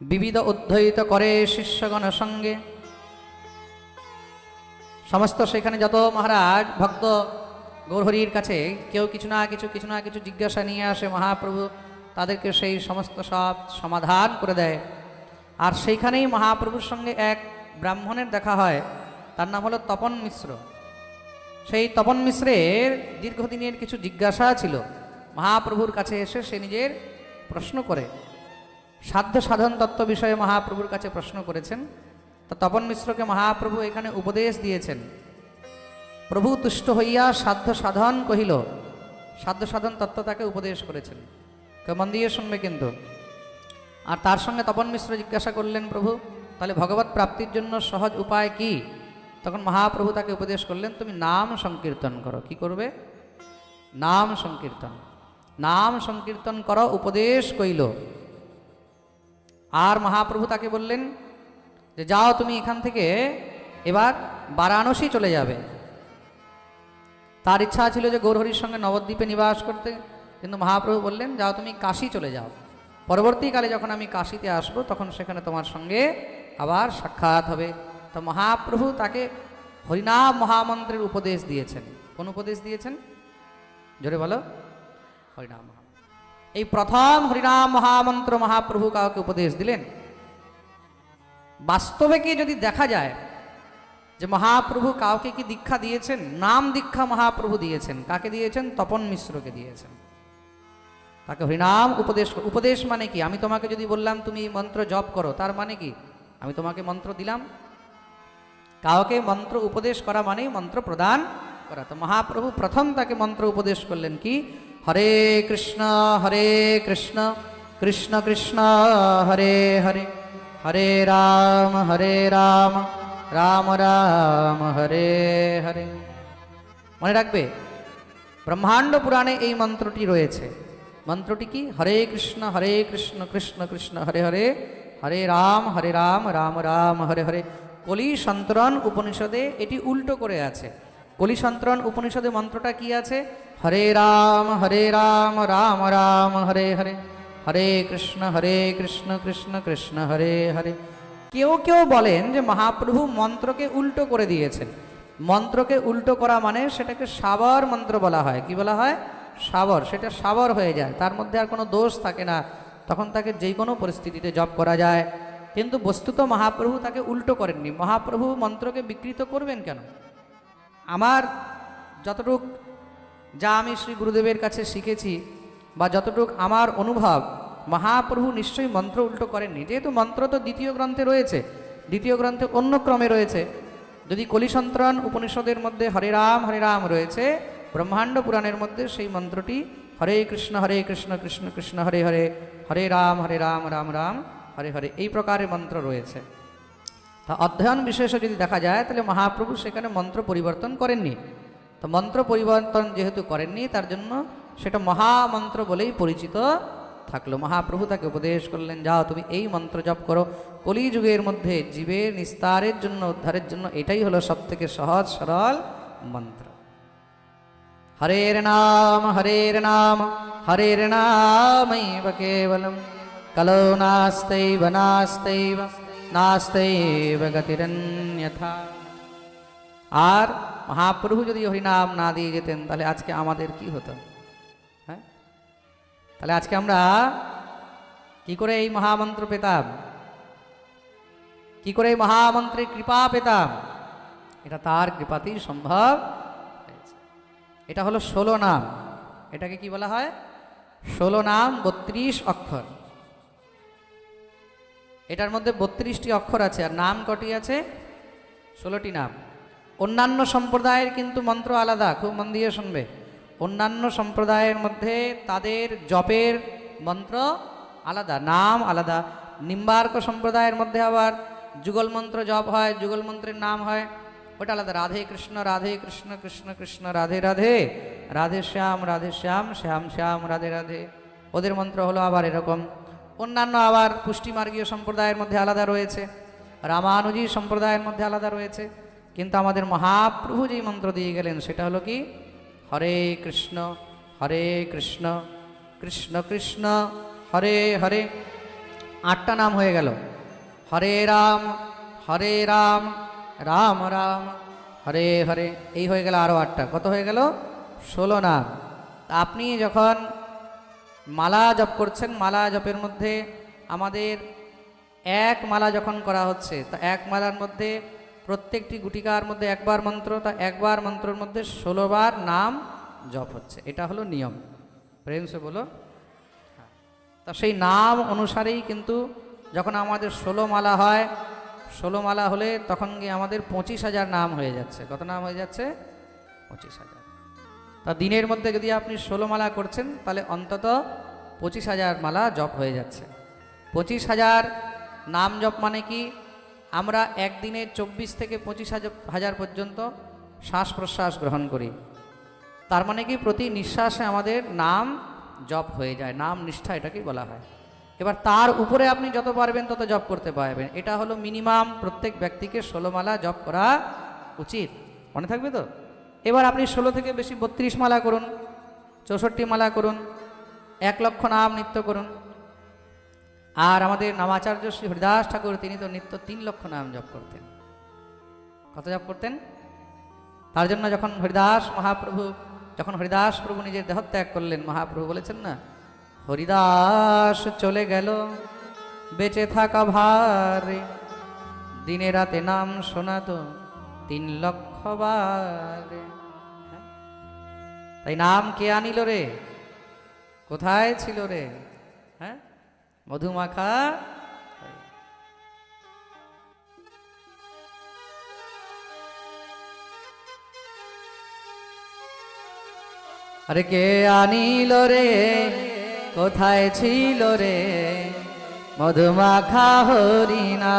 বিবিধ উদ্ধয়িত করে শিষ্যগণ সঙ্গে। সমস্ত সেখানে যত মহারাজ, ভক্ত, গৌরহরির কাছে কেউ কিছু না কিছু কিছু না কিছু জিজ্ঞাসা নিয়ে আসে মহাপ্রভু, তাদেরকে সেই সমস্ত সব সমাধান করে দেয়। আর সেইখানেই মহাপ্রভুর সঙ্গে এক ব্রাহ্মণের দেখা হয়, তার নাম হলো তপন মিশ্র। সেই তপন মিশ্রের দীর্ঘদিনের কিছু জিজ্ঞাসা ছিল। মহাপ্রভুর কাছে এসে সে নিজের প্রশ্ন করে। সাধ্য সাধন তত্ত্ব বিষয়ে মহাপ্রভুর কাছে প্রশ্ন করেছেন। তা তপন মিশ্রকে মহাপ্রভু এখানে উপদেশ দিয়েছেন। প্রভু তুষ্ট হইয়া সাধ্য সাধন কহিল, সাধ্য সাধন তত্ত্ব তাকে উপদেশ করেছেন। কেউ মন দিয়ে শুনবে কিন্তু। আর তার সঙ্গে তপন মিশ্র জিজ্ঞাসা করলেন, প্রভু, তাহলে ভগবত প্রাপ্তির জন্য সহজ উপায় কি? তখন মহাপ্রভু তাকে উপদেশ করলেন, তুমি নাম সংকীর্তন করো। কি করবে? নাম সংকীর্তন। নাম সংকীর্তন করো, উপদেশ কইল। আর মহাপ্রভু তাকে বললেন যে, যাও তুমি এখান থেকে এবার বারাণসী চলে যাবে। তার ইচ্ছা ছিল যে গৌরহরির সঙ্গে নবদ্বীপে নিবাস করতে, কিন্তু মহাপ্রভু বললেন, যাও তুমি কাশী চলে যাও। পরবর্তীকালে যখন আমি কাশীতে আসব, তখন সেখানে তোমার সঙ্গে আবার সাক্ষাৎ হবে। তো মহাপ্রভু তাকে হরিনাম মহামন্ত্রের উপদেশ দিয়েছেন। কোন উপদেশ দিয়েছেন? জোরে বলো। হরিনাম মহা এই প্রথম হরিনাম মহামন্ত্র মহাপ্রভু কাউকে উপদেশ দিলেন। বাস্তবে কি যদি দেখা যায় যে মহাপ্রভু কাউকে কি দীক্ষা দিয়েছেন, নাম দীক্ষা মহাপ্রভু দিয়েছেন, কাকে দিয়েছেন? তপন মিশ্রকে দিয়েছেন। তাকে হরিনাম উপদেশ উপদেশ মানে কি? আমি তোমাকে যদি বললাম তুমি মন্ত্র জপ করো, তার মানে কি? আমি তোমাকে মন্ত্র দিলাম। কাউকে মন্ত্র উপদেশ করা মানেই মন্ত্র প্রদান করা। তো মহাপ্রভু প্রথম তাকে মন্ত্র উপদেশ করলেন কি? হরে কৃষ্ণ হরে কৃষ্ণ কৃষ্ণ কৃষ্ণ, হরে হরে। হরে রাম হরে রাম রাম রাম, হরে হরে। মনে রাখবে, ব্রহ্মাণ্ড পুরাণে এই মন্ত্রটি রয়েছে। মন্ত্রটি কি? হরে কৃষ্ণ হরে কৃষ্ণ কৃষ্ণ কৃষ্ণ, হরে হরে। হরে রাম হরে রাম রাম রাম, হরে হরে। কলি সন্তরণ উপনিষদে এটি উল্টো করে আছে। কলি সন্তরণ উপনিষদে মন্ত্রটা কি আছে? হরে রাম হরে রাম রাম রাম, হরে হরে। হরে কৃষ্ণ হরে কৃষ্ণ কৃষ্ণ কৃষ্ণ, হরে হরে। কেউ কেউ বলেন যে মহাপ্রভু মন্ত্রকে উল্টো করে দিয়েছেন। মন্ত্রকে উল্টো করা মানে সেটাকে সাবর মন্ত্র বলা হয়। কি বলা হয়? সাবর। সেটা সাবর হয়ে যায়। তার মধ্যে আর কোনো দোষ থাকে না। তখন তাকে যে কোনো পরিস্থিতিতে জপ করা যায়। কিন্তু বস্তুত মহাপ্রভু তাকে উল্টো করেননি। মহাপ্রভু মন্ত্রকে বিকৃত করবেন কেন? আমার যতটুক যা আমি শ্রী গুরুদেবের কাছে শিখেছি বা যতটুক আমার অনুভব, মহাপ্রভু নিশ্চয়ই মন্ত্র উল্টো করেননি। যেহেতু মন্ত্র তো দ্বিতীয় গ্রন্থে রয়েছে, দ্বিতীয় গ্রন্থে অন্য ক্রমে রয়েছে। যদি কলিসন্ত্রণ উপনিষদের মধ্যে হরে রাম হরে রাম রয়েছে, ব্রহ্মাণ্ড পুরাণের মধ্যে সেই মন্ত্রটি হরে কৃষ্ণ হরে কৃষ্ণ কৃষ্ণ কৃষ্ণ, হরে হরে হরে রাম হরে রাম রাম রাম, হরে হরে, এই প্রকারের মন্ত্র রয়েছে। তা অধ্যয়ন বিশেষে যদি দেখা যায়, তাহলে মহাপ্রভু সেখানে মন্ত্র পরিবর্তন করেননি। তো মন্ত্র পরিবর্তন যেহেতু করেননি, তার জন্য সেটা মহামন্ত্র বলেই পরিচিত থাকল। মহাপ্রভু তাকে উপদেশ করলেন, যাও, তুমি এই মন্ত্র জপ করো। কলিযুগের মধ্যে জীবের নিস্তারের জন্য, উদ্ধারের জন্য এটাই হলো সব থেকে সহজ, সরল মন্ত্র। হরের নাম হরের নাম, হরের নামৈব কেবলম। কলো নাস্তৈব নাস্তৈব নাস্তৈব গতিরন্যথা আর মহাপ্রভু যদি হরিনাম না দিয়ে যেতেন, তাহলে আজকে আমাদের কি হতো? হ্যাঁ? তাহলে আজকে আমরা কি করে এই মহামন্ত্র পেতাম? কি করে এই মহামন্ত্রের কৃপা পেতাম? এটা তার কৃপাতেই সম্ভব এটা হলো ষোলো নাম। এটাকে কি বলা হয়? ষোলো নাম, বত্রিশ অক্ষর। এটার মধ্যে বত্রিশটি অক্ষর আছে, আর নাম কটি আছে? ষোলোটি নাম। অন্যান্য সম্প্রদায়ের কিন্তু মন্ত্র আলাদা, খুব মন দিয়ে শুনবে। অন্যান্য সম্প্রদায়ের মধ্যে তাদের জপের মন্ত্র আলাদা, নাম আলাদা। নিম্বার্ক সম্প্রদায়ের মধ্যে আবার যুগল মন্ত্র জপ হয়, যুগল মন্ত্রের নাম হয়, ওটা আলাদা। রাধে কৃষ্ণ রাধে কৃষ্ণ কৃষ্ণ কৃষ্ণ, রাধে রাধে। রাধে শ্যাম রাধে শ্যাম শ্যাম শ্যাম, রাধে রাধে। ওদের মন্ত্র হলো আবার এরকম। অন্যান্য আবার পুষ্টিমার্গীয় সম্প্রদায়ের মধ্যে আলাদা রয়েছে। রামানুজী সম্প্রদায়ের মধ্যে আলাদা রয়েছে। কিন্তু আমাদের মহাপ্রভু যেই মন্ত্র দিয়ে গেলেন, সেটা হলো কি? হরে কৃষ্ণ হরে কৃষ্ণ কৃষ্ণ কৃষ্ণ, হরে হরে। আটটা নাম হয়ে গেল। হরে রাম হরে রাম রাম রাম, হরে হরে। এই হয়ে গেল আরও আটটা। কত হয়ে গেল? ষোলো নাম। আপনি যখন মালা জপ করছেন, মালা জপের মধ্যে আমাদের এক মালা যখন করা হচ্ছে, তা এক মালার মধ্যে প্রত্যেকটি গুটিকার মধ্যে একবার মন্ত্র, তা একবার মন্ত্রের মধ্যে ষোলোবার নাম জপ হচ্ছে। এটা হলো নিয়ম। প্রেম সে বলো। তা সেই নাম অনুসারেই কিন্তু যখন আমাদের ষোলো মালা হয়, ষোলো মালা হলে তখন গিয়ে আমাদের পঁচিশ হাজার নাম হয়ে যাচ্ছে। কত নাম হয়ে যাচ্ছে? পঁচিশ হাজার। তা দিনের মধ্যে যদি আপনি ষোলো মালা করছেন, তাহলে অন্তত পঁচিশ হাজার মালা জপ হয়ে যাচ্ছে। পঁচিশ হাজার নাম জপ মানে কি? আমরা একদিনে চব্বিশ থেকে পঁচিশ হাজার পর্যন্ত শ্বাস প্রশ্বাস গ্রহণ করি। তার মানে কি? প্রতি নিঃশ্বাসে আমাদের নাম জপ হয়ে যায়, নাম নিষ্ঠা এটাকেই বলা হয়। এবার তার উপরে আপনি যত পারবেন তত জপ করতে পারবেন। এটা হলো মিনিমাম প্রত্যেক ব্যক্তিকে ষোলো মালা জপ করা উচিত। মনে থাকবে তো? এবার আপনি ষোলো থেকে বেশি বত্রিশ মালা করুন, চৌষট্টি মালা করুন, এক লক্ষ নাম নিত্য করুন। আর আমাদের নামাচার্য শ্রী হরিদাস ঠাকুর, তিনি তো নিত্য তিন লক্ষ নাম জপ করতেন। কত জপ করতেন? তার জন্য যখন হরিদাস মহাপ্রভু, যখন হরিদাস প্রভু নিজের দেহত্যাগ করলেন, মহাপ্রভু বলেছেন না, হরিদাস চলে গেল, বেঁচে থাকা ভারে দিনে রাতে নাম শোনাতো তিন লক্ষ বারে। হ্যাঁ? তাই নাম কে আনিল রে? কোথায় ছিল রে? হ্যাঁ? মধুমাখা? আরে কে আনিল রে? কোথায় ছিল রে? মধুমাখা হরিণা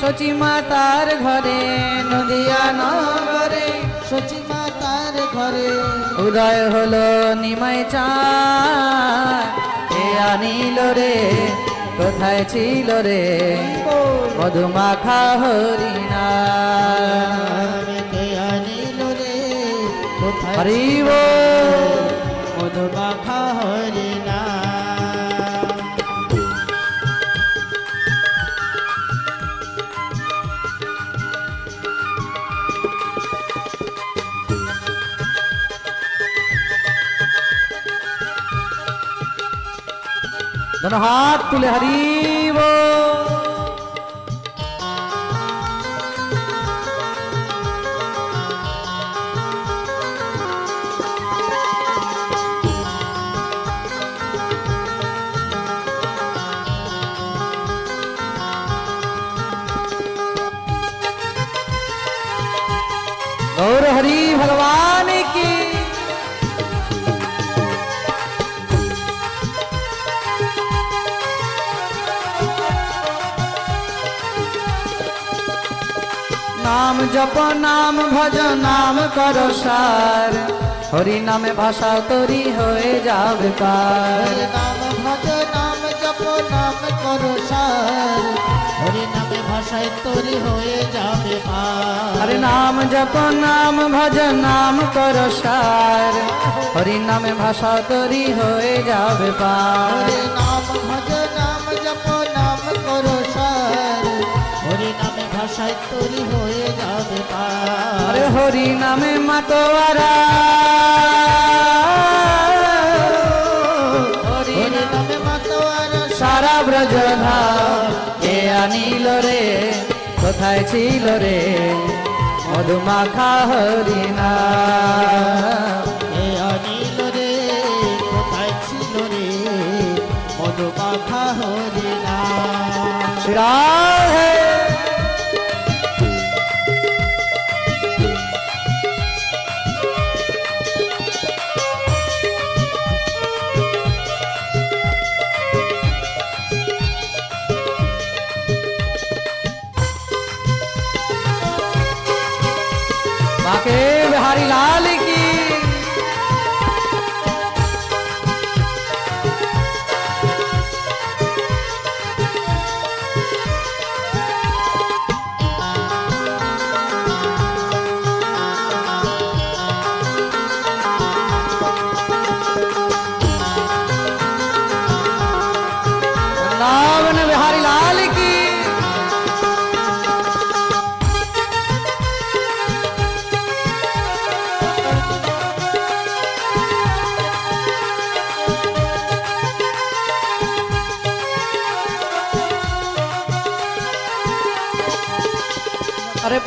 সচি মাতার ঘরে নদিয়া নগরে। সচি মাতার ঘরে উদয় হলো নিমাই চাঁদ। এ আনিল রে কোথায় ছিল রে? মধুমাখা হরিণা। আনিল রে কোথায় হরিব মধুমাখা दोनों हाथ तुले हरी নাম জপ নাম ভজ নাম কর সার। হরি নামে ভাষা তরি হয়ে যাবে পার। নাম ভজ নাম জপ নাম করো সার। হরি নামে ভাষায় তরি হয়ে যাবে পার। হরে নাম জপ নাম ভজ নাম কর সার। হরি নামে ভাষা তরি হয়ে যাবে পার। নাম ভাষায় হয়ে যাবে আরে হরি নামে মাতোয়ারা। হরি নামে মাতোয়ার। সারা ব্রজ ধাম কে আনিল রে? কোথায় ছিল রে? মধুমাখা হরিণা এ অনিল রে? কোথায় ছিল রে? মধুমাখা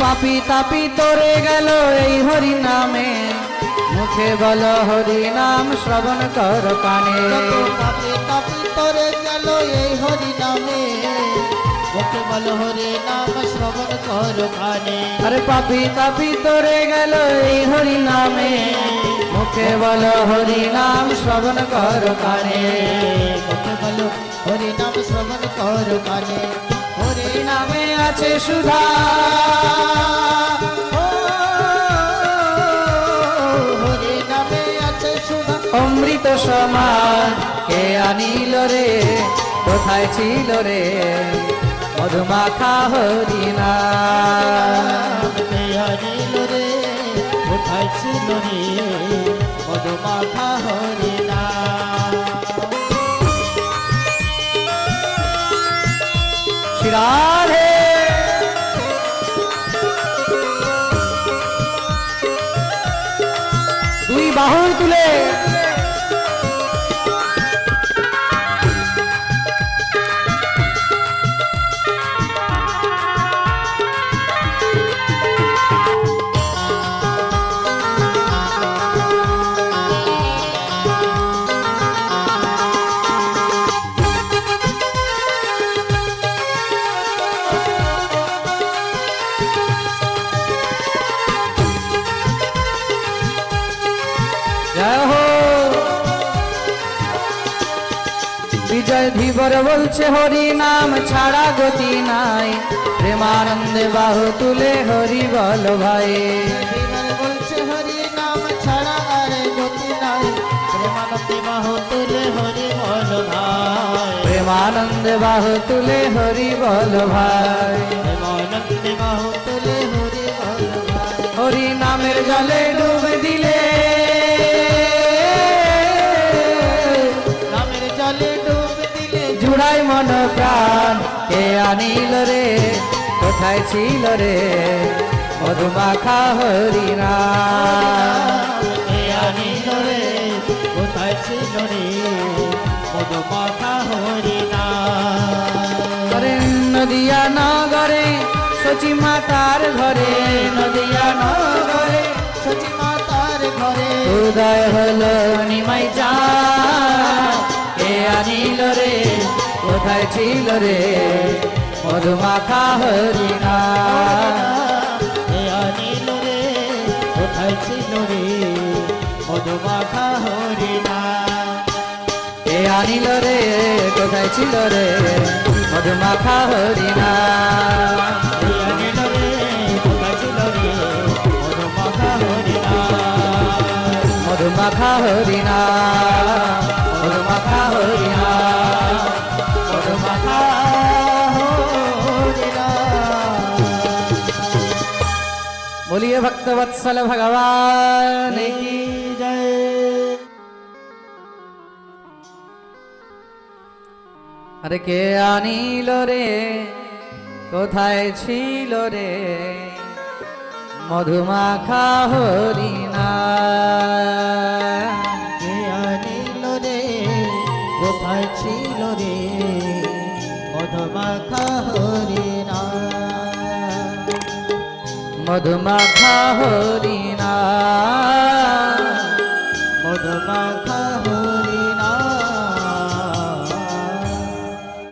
পাপি তাপি তোরে গেল এই হরি নামে মুখে বল হরি নাম শ্রবণ কর কানে। পাপি তাপি তোরে গেল এই হরি নামে মুখে বল হরি নাম শ্রবণ কর কানে। আরে পাপি তাপি তোরে গেল এই হরি নামে মুখে বল হরি নাম শ্রবণ কর কানে। মুখে বল হরি নাম শ্রবণ কর কানে। নামে আছে সুধা। অমৃত সমান কে আনিল রে? কোথায় ছিল রে? মধুমাখা হরি নাম হরিল রে? কোথায় ছিল রে? মধুমাখা হরি শ্রীরাধে দুই বাহু তুলে বিজয় ধীবর বলছে, হরি নাম ছাড়া গতি নাই। প্রেমানন্দে বাহু তুলে হরি বল ভাই। বলছে বাহু তুলে হরি বল ভাই। বাহু তুলে হরি বাহু তুলে হরি বল ভাই। হরি নামের জলে কে আনিল রে? কোথায় ছিল রে? মধুমাখা হরি নাম এ আনিল রে? কোথায় ছিল রে? মধুমাখা হরি নাম করে নদিয়া নগরে সচি মাতার ঘরে। নদিয়া নগরে সচি মাতার ঘরে। উদয় হলো নিমাই চা কে আনিল রে? কোথায় ছিল রে। মধুমাখা হরি নাম এ আনিল রে, কোথায় রে? মধুমাখা হরি নাম কে আনিল রে, কোথায় ছিল রে? মধুমাখা হরি নাম এ আনিল রে, কোথায় রে? মধুমাখা হরি নাম মধুমাখা হরি নাম মধুমাখা হরি बोलिए भक्त वत्सल भगवान की জয় আরে কে আনিল রে কোথায় ছিল রে মধুমাখা হরি নাম কে আনিল রে কোথায় ছিল রে মধুমাখা হরি নাম মধুমাখা হরি নাম মধুমাখা